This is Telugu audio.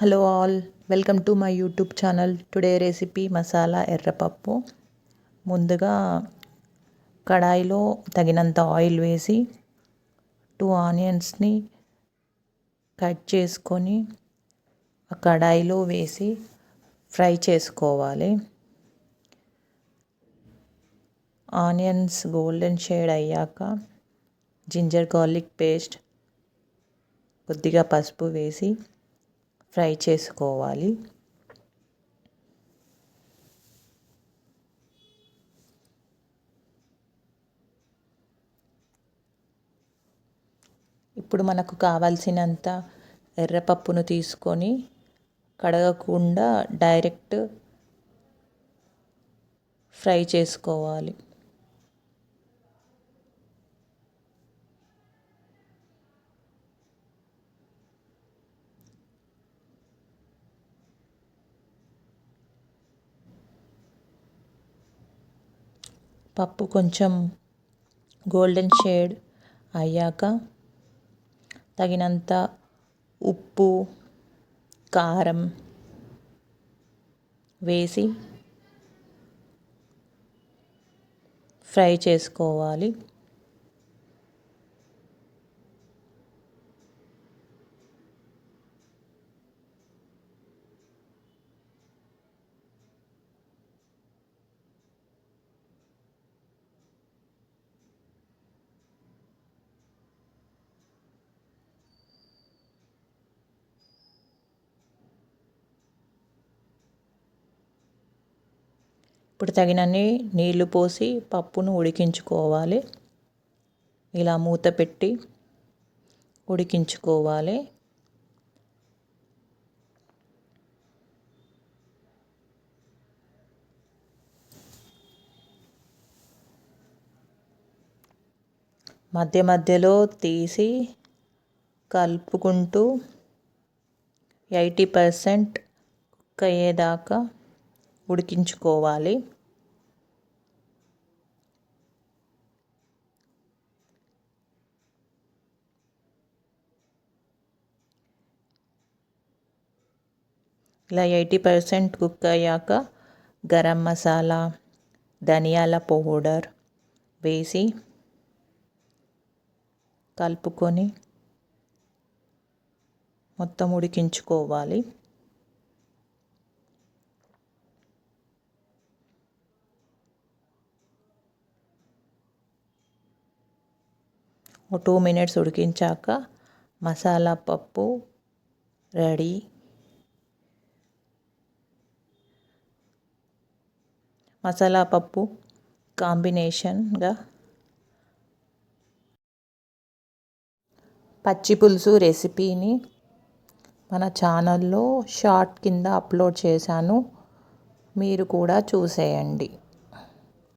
Hello all welcome to my YouTube channel today recipe masala ఎర్రపప్పు. ముందుగా కడాయిలో తగినంత ఆయిల్ వేసి టూ ఆనియన్స్ని కట్ చేసుకొని ఆ కడాయిలో వేసి ఫ్రై చేసుకోవాలి. ఆనియన్స్ గోల్డెన్ షేడ్ అయ్యాక జింజర్ గార్లిక్ పేస్ట్ కొద్దిగా పసుపు వేసి ఫ్రై చేసుకోవాలి. ఇప్పుడు మనకు కావాల్సినంత ఎర్రపప్పును తీసుకొని కడగకుండా డైరెక్ట్ ఫ్రై చేసుకోవాలి. పప్పు కొంచెం గోల్డెన్ షేడ్ అయ్యాక తగినంత ఉప్పు కారం వేసి ఫ్రై చేసుకోవాలి. ఇప్పుడు తగినన్ని నీళ్ళు పోసి పప్పును ఉడికించుకోవాలి. ఇలా మూత పెట్టి ఉడికించుకోవాలి. మధ్య మధ్యలో తీసి కలుపుకుంటూ ఎయిటీ పర్సెంట్ కుక్ అయ్యేదాకా ఉడికించుకోవాలి. ఇలా ఎయిటీ పర్సెంట్ కుక్ అయ్యాక గరం మసాలా ధనియాల పౌడర్ వేసి కలుపుకొని మొత్తం ఉడికించుకోవాలి. టూ మినిట్స్ ఉడికించాక మసాలా పప్పు రెడీ. మసాలా పప్పు కాంబినేషన్గా పచ్చి పులుసు రెసిపీని మన ఛానల్లో షార్ట్ కింద అప్లోడ్ చేశాను. మీరు కూడా చూసేయండి.